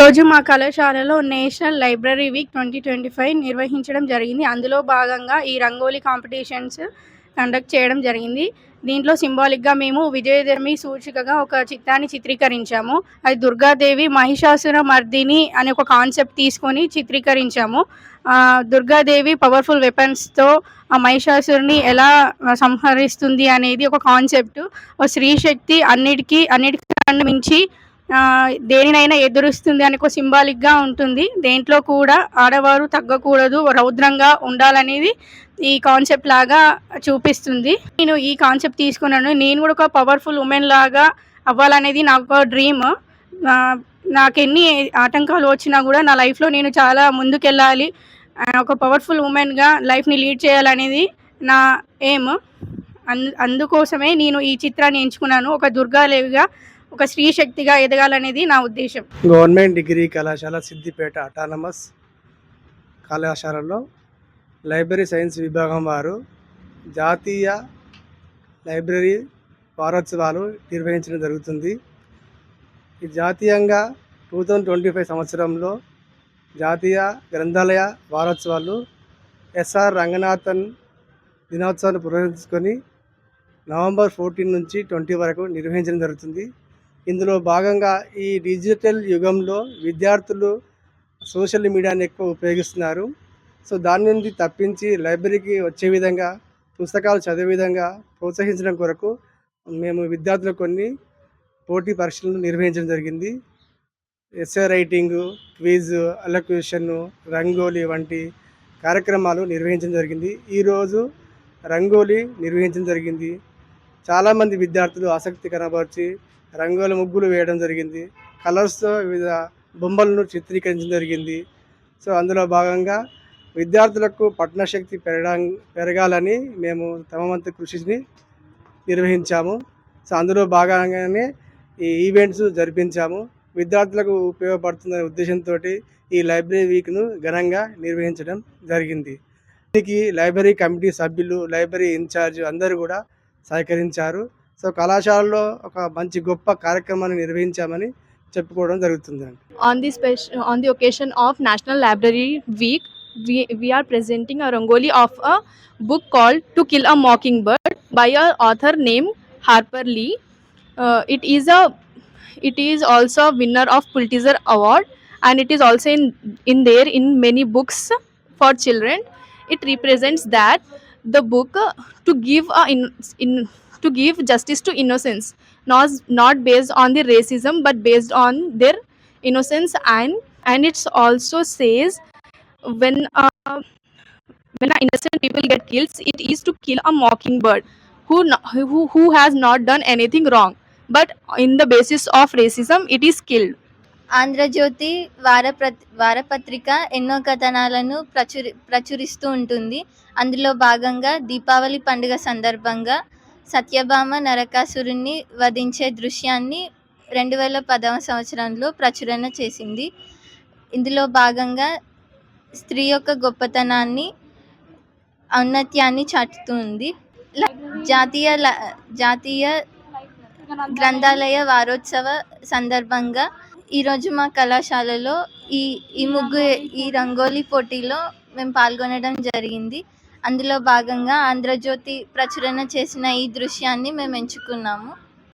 ఈరోజు మా కళాశాలలో national library week twenty twenty five నిర్వహించడం జరిగింది. అందులో భాగంగా ఈ రంగోలీ కాంపిటీషన్స్ కండక్ట్ చేయడం జరిగింది. దీంట్లో సింబాలిక్గా మేము విజయదశమి సూచికగా ఒక చిత్రాన్ని చిత్రీకరించాము. అది దుర్గాదేవి మహిషాసుర మర్దిని అనే ఒక కాన్సెప్ట్ తీసుకొని చిత్రీకరించాము. దుర్గాదేవి పవర్ఫుల్ వెపన్స్తో ఆ మహిషాసురుని ఎలా సంహరిస్తుంది అనేది ఒక కాన్సెప్ట్. ఒక స్త్రీ శక్తి అన్నిటికీ అన్నిటికీ మించి దేనినైనా ఎదురుస్తుంది అని ఒక సింబాలిక్గా ఉంటుంది. దేంట్లో కూడా ఆడవారు తగ్గకూడదు రౌద్రంగా ఉండాలనేది ఈ కాన్సెప్ట్ లాగా చూపిస్తుంది. నేను ఈ కాన్సెప్ట్ తీసుకున్నాను. నేను కూడా ఒక పవర్ఫుల్ ఉమెన్ లాగా అవ్వాలనేది నాకు ఒక డ్రీమ్ నాకు ఎన్ని ఆటంకాలు వచ్చినా కూడా నా లైఫ్లో నేను చాలా ముందుకెళ్ళాలి. ఒక పవర్ఫుల్ ఉమెన్గా లైఫ్ని లీడ్ చేయాలనేది నా ఎయిమ్ అందుకోసమే నేను ఈ చిత్రాన్ని ఎంచుకున్నాను. ఒక దుర్గాదేవిగా ఒక స్త్రీ శక్తిగా ఎదగాలనేది నా ఉద్దేశం. గవర్నమెంట్ డిగ్రీ కళాశాల సిద్దిపేట అటానమస్ కళాశాలలో లైబ్రరీ సైన్స్ విభాగం వారు జాతీయ లైబ్రరీ వారోత్సవాలు నిర్వహించడం జరుగుతుంది. ఈ జాతీయంగా టూ థౌజండ్ ట్వంటీ ఫైవ్ సంవత్సరంలో జాతీయ గ్రంథాలయ వారోత్సవాలు ఎస్ఆర్ రంగనాథన్ దినోత్సవాన్ని పురస్కరించుకొని నవంబర్ ఫోర్టీన్ నుంచి ట్వంటీ వరకు నిర్వహించడం జరుగుతుంది. ఇందులో భాగంగా ఈ డిజిటల్ యుగంలో విద్యార్థులు సోషల్ మీడియాని ఎక్కువ ఉపయోగిస్తున్నారు. సో దాని నుండి తప్పించి లైబ్రరీకి వచ్చే విధంగా పుస్తకాలు చదివే విధంగా ప్రోత్సహించడం కొరకు మేము విద్యార్థులకు కొన్ని పోటీ పరీక్షలను నిర్వహించడం జరిగింది. Essay writing quiz elocution rangoli వంటి కార్యక్రమాలు నిర్వహించడం జరిగింది. ఈరోజు రంగోలీ నిర్వహించడం జరిగింది. చాలామంది విద్యార్థులు ఆసక్తి కనబరిచి రంగుల ముగ్గులు వేయడం జరిగింది. కలర్స్తో వివిధ బొమ్మలను చిత్రీకరించడం జరిగింది. సో అందులో భాగంగా విద్యార్థులకు పఠనశక్తి పెరగడం పెరగాలని మేము తమ వంతు కృషిని నిర్వహించాము. సో అందులో భాగంగానే ఈ ఈవెంట్స్ జరిపించాము. విద్యార్థులకు ఉపయోగపడుతుందనే ఉద్దేశంతో ఈ లైబ్రరీ వీక్ను ఘనంగా నిర్వహించడం జరిగింది. దీనికి లైబ్రరీ కమిటీ సభ్యులు లైబ్రరీ ఇన్ఛార్జ్ అందరూ కూడా సహకరించారు. సో కళాశాలలో ఒక మంచి గొప్ప కార్యక్రమాన్ని నిర్వహించామని చెప్పుకోవడం జరుగుతుంది on the special on the occasion of national library week we are presenting a rangoli of a book call to kill a mockingbird by a author name Harper Lee it is a it is also winner of Pulitzer award and it is also in in there in many books for children it represents that the book to give in to give justice to innocence not not based on the racism but based on their innocence and and it's also says when when innocent people get kills it is to kill a mockingbird who who has not done anything wrong but in the basis of racism it is killed Andhrajyothi వారప్ర వారపత్రిక ఎన్నో కథనాలను ప్రచురి ప్రచురిస్తూ ఉంటుంది. అందులో భాగంగా దీపావళి పండుగ సందర్భంగా సత్యభామ నరకాసురుణ్ణి వధించే దృశ్యాన్ని రెండు వేల పదవ సంవత్సరంలో ప్రచురణ చేసింది. ఇందులో భాగంగా స్త్రీ యొక్క గొప్పతనాన్ని ఔన్నత్యాన్ని చాటుతుంది. జాతీయ ల- జాతీయ గ్రంథాలయ వారోత్సవ సందర్భంగా ఈరోజు మా కళాశాలలో ఈ ఈ ముగ్గు ఈ రంగోలీ పోటీలో మేము పాల్గొనడం జరిగింది. అందులో భాగంగా ఆంధ్రజ్యోతి ప్రచురణ చేసిన ఈ దృశ్యాన్ని మేము ఎంచుకున్నాము.